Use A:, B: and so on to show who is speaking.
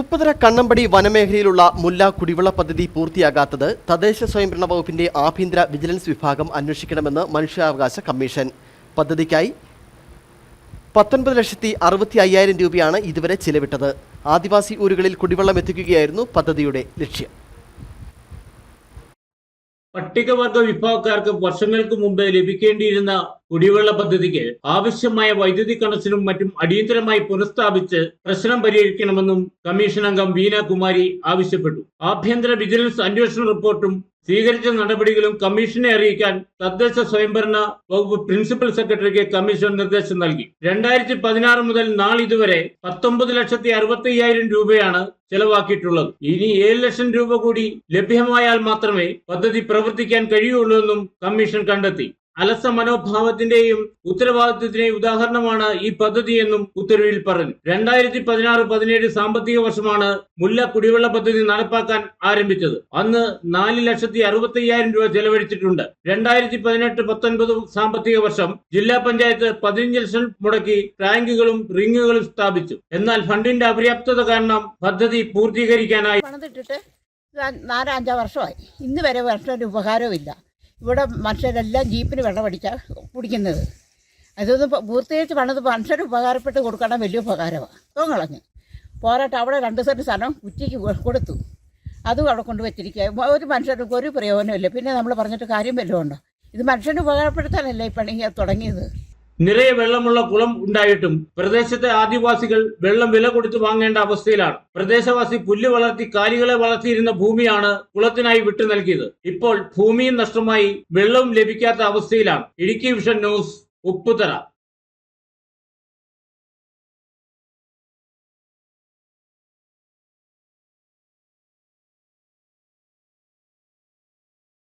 A: ഉപ്പുതര കണ്ണമ്പടി വനമേഖലയിലുള്ള മുല്ല കുടിവെള്ള പദ്ധതി പൂർത്തിയാകാത്തത് തദ്ദേശ സ്വയംഭരണ വകുപ്പിന്റെ ആഭ്യന്തര വിജിലൻസ് വിഭാഗം അന്വേഷിക്കണമെന്ന് മനുഷ്യാവകാശ കമ്മീഷൻ. പദ്ധതിക്കായി പത്തൊൻപത് ലക്ഷത്തി അറുപത്തി അയ്യായിരം രൂപയാണ് ഇതുവരെ ചിലവിട്ടത്. ആദിവാസി ഊരുകളിൽ കുടിവെള്ളം എത്തിക്കുകയായിരുന്നു പദ്ധതിയുടെ ലക്ഷ്യം.
B: പട്ടികവർഗ വിഭാഗക്കാർക്ക് വർഷങ്ങൾക്ക് മുമ്പ് ലഭിക്കേണ്ടിയിരുന്ന കുടിവെള്ള പദ്ധതിക്ക് ആവശ്യമായ വൈദ്യുതി കണക്ഷനും മറ്റും അടിയന്തരമായി പുനഃസ്ഥാപിച്ച് പ്രശ്നം പരിഹരിക്കണമെന്നും കമ്മീഷൻ അംഗം വീന കുമാരി ആവശ്യപ്പെട്ടു. ആഭ്യന്തര വിജിലൻസ് അന്വേഷണ റിപ്പോർട്ടും സ്വീകരിച്ച നടപടികളും കമ്മീഷനെ അറിയിക്കാൻ തദ്ദേശ സ്വയംഭരണ വകുപ്പ് പ്രിൻസിപ്പൽ സെക്രട്ടറിക്ക് കമ്മീഷൻ നിർദ്ദേശം നൽകി. രണ്ടായിരത്തി പതിനാറ് മുതൽ നാളിതുവരെ പത്തൊമ്പത് ലക്ഷത്തി അറുപത്തി അയ്യായിരം രൂപയാണ് ചെലവാക്കിയിട്ടുള്ളത്. ഇനി ഏഴ് ലക്ഷം രൂപ കൂടി ലഭ്യമായാൽ മാത്രമേ പദ്ധതി പ്രവർത്തിക്കാൻ കഴിയുള്ളൂ എന്നും കമ്മീഷൻ കണ്ടെത്തി. അലസ മനോഭാവത്തിന്റെയും ഉത്തരവാദിത്വത്തിന്റെയും ഉദാഹരണമാണ് ഈ പദ്ധതി എന്നും ഉത്തരവിൽ പറഞ്ഞു. രണ്ടായിരത്തി പതിനാറ് പതിനേഴ് സാമ്പത്തിക വർഷമാണ് മുല്ല കുടിവെള്ള പദ്ധതി നടപ്പാക്കാൻ ആരംഭിച്ചത്. അന്ന് നാല് ലക്ഷത്തി അറുപത്തി അയ്യായിരം രൂപ ചെലവഴിച്ചിട്ടുണ്ട്. രണ്ടായിരത്തി പതിനെട്ട് പത്തൊൻപത് സാമ്പത്തിക വർഷം ജില്ലാ പഞ്ചായത്ത് പതിനഞ്ച് ലക്ഷം മുടക്കി ടാങ്കുകളും റിങ്ങുകളും സ്ഥാപിച്ചു. എന്നാൽ ഫണ്ടിന്റെ അപര്യാപ്തത കാരണം പദ്ധതി പൂർത്തീകരിക്കാനായി
C: പണിതിട്ടിട്ട് നാ- വർഷമായി. ഇന്ന് വരെ വർഷമൊരു ഉപകാരവും ഇല്ല ഇവിടെ മനുഷ്യരെല്ലാം ജീപ്പിന് വെള്ളം അടിച്ചാൽ കുടിക്കുന്നത്. അതൊന്നും പൂർത്തീകരിച്ച് പണിത് മനുഷ്യർ ഉപകാരപ്പെട്ട് കൊടുക്കണം വലിയ ഉപകാരമാണ് കളഞ്ഞ്. പോരാട്ട് അവിടെ രണ്ട് സെന്റ് സ്ഥലം കുറ്റിക്ക് കൊടുത്തു. അതും അവിടെ കൊണ്ട് വെച്ചിരിക്കുക ഒരു മനുഷ്യർക്ക് ഒരു പ്രയോജനമില്ല പിന്നെ നമ്മൾ പറഞ്ഞിട്ട് കാര്യം വല്ലതും ഉണ്ടോ? ഇത് മനുഷ്യന് ഉപകാരപ്പെടുത്താനല്ലേ ഈ പണി തുടങ്ങിയത്?
B: നിറയെ വെള്ളമുള്ള കുളം ഉണ്ടായിട്ടും പ്രദേശത്തെ ആദിവാസികൾ വെള്ളം വില കൊടുത്തു വാങ്ങേണ്ട അവസ്ഥയിലാണ്. പ്രദേശവാസി പുല്ല് വളർത്തി കാലികളെ വളർത്തിയിരുന്ന ഭൂമിയാണ് കുളത്തിനായി വിട്ടു നൽകിയത്. ഇപ്പോൾ ഭൂമിയും നഷ്ടമായി വെള്ളവും ലഭിക്കാത്ത അവസ്ഥയിലാണ്. Idukki vision news Upputhara.